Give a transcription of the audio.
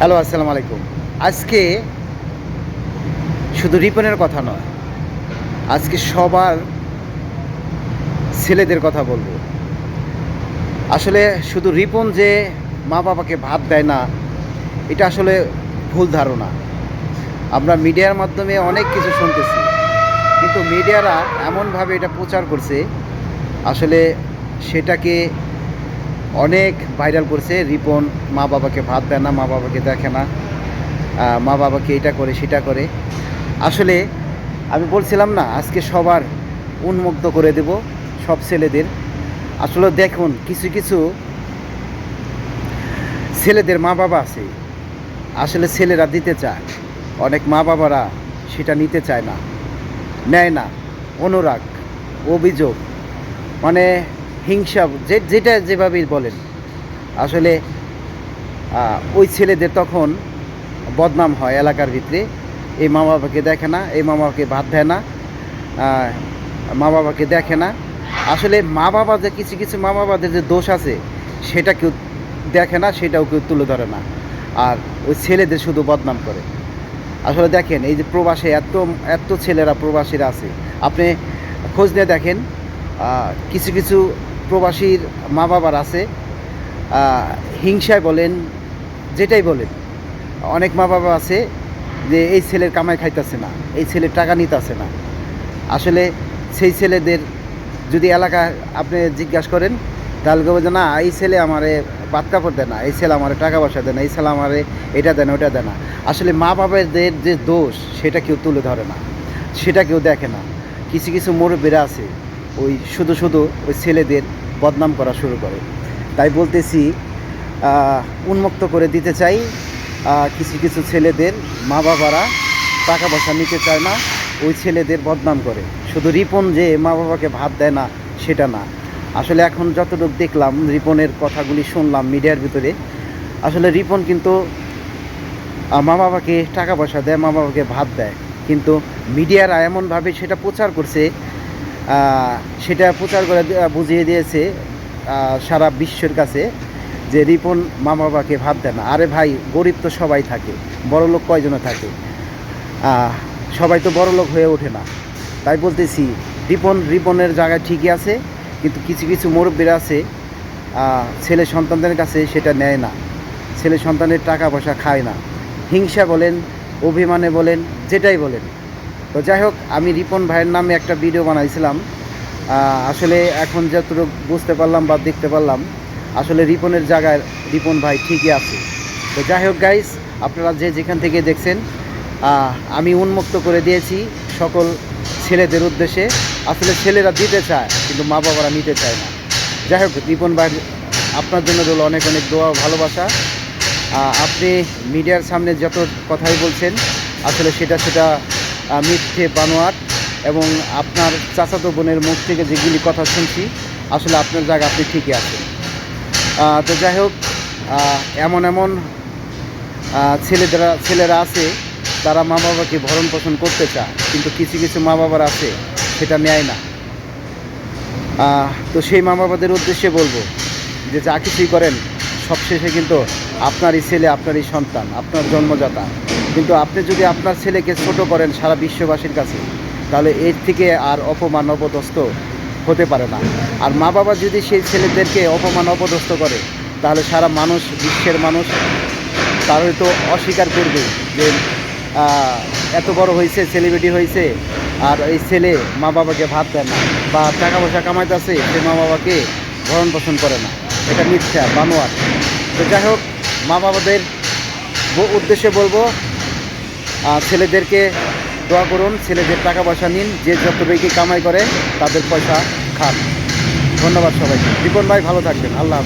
Hello, আসসালামু আলাইকুম। আজকে শুধু রিপনের কথা নয়, আজকে সবার ছেলেদের কথা বলব। আসলে শুধু রিপন যে মা বাবাকে ভাত দেয় না, এটা আসলে ভুল ধারণা। আমরা মিডিয়ার মাধ্যমে অনেক কিছু শুনতেছি, কিন্তু মিডিয়ারা এমনভাবে এটা প্রচার করছে, আসলে সেটাকে অনেক ভাইরাল করছে। রিপন মা বাবাকে ভাত দেয় না, মা বাবাকে দেখে না। মা বাবাকে এটা করে, সেটা করে। আসলে আমি বলছিলাম না, আজকে সবার উন্মুক্ত করে দেব সব ছেলেদের। আসলে দেখুন, কিছু কিছু ছেলেদের মা বাবা আছে। আসলে ছেলেরা দিতে চায়, অনেক মা বাবারা সেটা নিতে চায় না, নেয় না। অনুরাগ, অভিযোগ মানে হিংসা, যে, যেটা যেভাবেই বলেন, আসলে ওই ছেলেদের তখন বদনাম হয় এলাকার ভিতরে। এই মা বাবাকে দেখে না, এই মা বাবাকে ভাত দেয় না মা বাবাকে দেখে না। আসলে মা বাবা যে, কিছু কিছু মা বাবাদের যে দোষ আছে, সেটা কেউ দেখে না, সেটাও কেউ তুলে ধরে না। আর ওই ছেলেদের শুধু বদনাম করে। আসলে দেখেন, এই যে প্রবাসে এত এত ছেলেরা প্রবাসীরা আছে। আপনি খোঁজ নিয়ে দেখেন কিছু কিছু প্রবাসীর মা বাবার আছে হিংসায় বলেন, যেটাই বলেন, অনেক মা বাবা আছে যে এই ছেলের কামাই খাইতেছে না, এই ছেলের টাকা নিতেছে না। আসলে সেই ছেলেদের যদি এলাকা আপনি জিজ্ঞাসা করেন, তাহলে কেউ যে, না, এই ছেলে আমারে পাত কাপড় দেয় না, এই ছেলে আমারে টাকা পয়সা দেয় না, এই ছেলে আমারে এটা দেয় না, ওটা দেয় না। আসলে মা বাবাদের যে দোষ, সেটা কেউ তুলে ধরে না, সেটা কেউ দেখে না। কিছু কিছু মুরব্বীরা আছে ওই শুধু শুধু ওই ছেলেদের বদনাম করা শুরু করে। তাই বলতেছি উন্মুক্ত করে দিতে চাই কিছু কিছু ছেলেদের মা বাবারা টাকা পয়সা নিতে চায় না, ওই ছেলেদের বদনাম করে। শুধু রিপন যে মা বাবাকে ভাত দেয় না, সেটা না। আসলে এখন যতটুকু দেখলাম, রিপনের কথাগুলি শুনলাম মিডিয়ার ভিতরে, আসলে রিপন কিন্তু মা বাবাকে টাকা পয়সা দেয় মা বাবাকে ভাত দেয়। কিন্তু মিডিয়ারা এমনভাবে সেটা প্রচার করছে সেটা প্রচার করে বুঝিয়ে দিয়েছে সারা বিশ্বের কাছে যে রিপন মা বাবাকে ভাত দেয় না। আরে ভাই, গরিব তো সবাই থাকে, বড় লোক কয়জনে থাকে? সবাই তো বড় লোক হয়ে ওঠে না। তাই বলতেছি, রিপন, রিপনের জায়গায় ঠিকই আছে, কিন্তু কিছু কিছু মুরব্বীরা আছে ছেলে সন্তানদের কাছে সেটা নেয় না। ছেলে সন্তানের টাকা পয়সা খায় না। হিংসা বলেন, অভিমানে বলেন, যেটাই বলেন। তো যাই হোক, আমি রিপন ভাইয়ের নামে একটা ভিডিও বানাইছিলাম। আসলে এখন যতটুকু বুঝতে পারলাম বা দেখতে পারলাম, আসলে রিপনের জায়গায় রিপন ভাই ঠিকই আছে। তো যাই হোক গাইস আপনারা যে যেখান থেকে দেখছেন আমি উন্মুক্ত করে দিয়েছি সকল ছেলেদের উদ্দেশ্যে। আসলে ছেলেরা দিতে চায়, কিন্তু মা বাবারা নিতে চায় না। যাই হোক, রিপন ভাই, আপনার জন্য রইল অনেক অনেক দোয়া ভালোবাসা। আপনি মিডিয়ার সামনে যত কথাই বলছেন, আসলে সেটা সেটা মিথ্যে বানোয়াট এবং আপনার চাচাতো বোনের মুখ থেকে যেগুলি কথা শুনছি আসলে আপনার জায়গা আপনি ঠিকই আছেন। তো যাই হোক এমন এমন আহ, ছেলেদেরা ছেলেরা আছে তারা মা বাবাকে ভরণ পোষণ করতে চায় কিন্তু কিছু কিছু মা বাবার আছে সেটা নেয় না। তো সেই মা বাবাদের উদ্দেশ্যে বলব যে যা কিছুই করেন সবশেষে কিন্তু আপনারই ছেলে আপনারই সন্তান আপনার জন্মজাতা কিন্তু আপনি যদি আপনার ছেলেকে ছোট করেন সারা বিশ্ববাসীর কাছে, তাহলে এর থেকে আর অপমান অপদস্থ হতে পারে না। আর মা বাবা যদি সেই ছেলেদেরকে অপমান অপদস্থ করে, তাহলে সারা মানুষ, বিশ্বের মানুষ তাহলে তো অস্বীকার করবে যে এত বড় হয়েছে সেলিব্রিটি হয়েছে, আর এই ছেলে মা বাবাকে ভাত দেয় না বা টাকা পয়সা কামাইতেছে, সে মা বাবাকে ভরণ পোষণ করে না। এটা মিথ্যা বানোয়ার তো যাই হোক মা বাবাদের উদ্দেশ্যে বলব ছেলেদেরকে দোয়া করুন, ছেলেদের টাকা পয়সা নিন, যে যত বেশি কামাই করে, তাদের পয়সা খান। ধন্যবাদ সবাইকে। রিপন ভাই, ভালো থাকবেন। আল্লাহ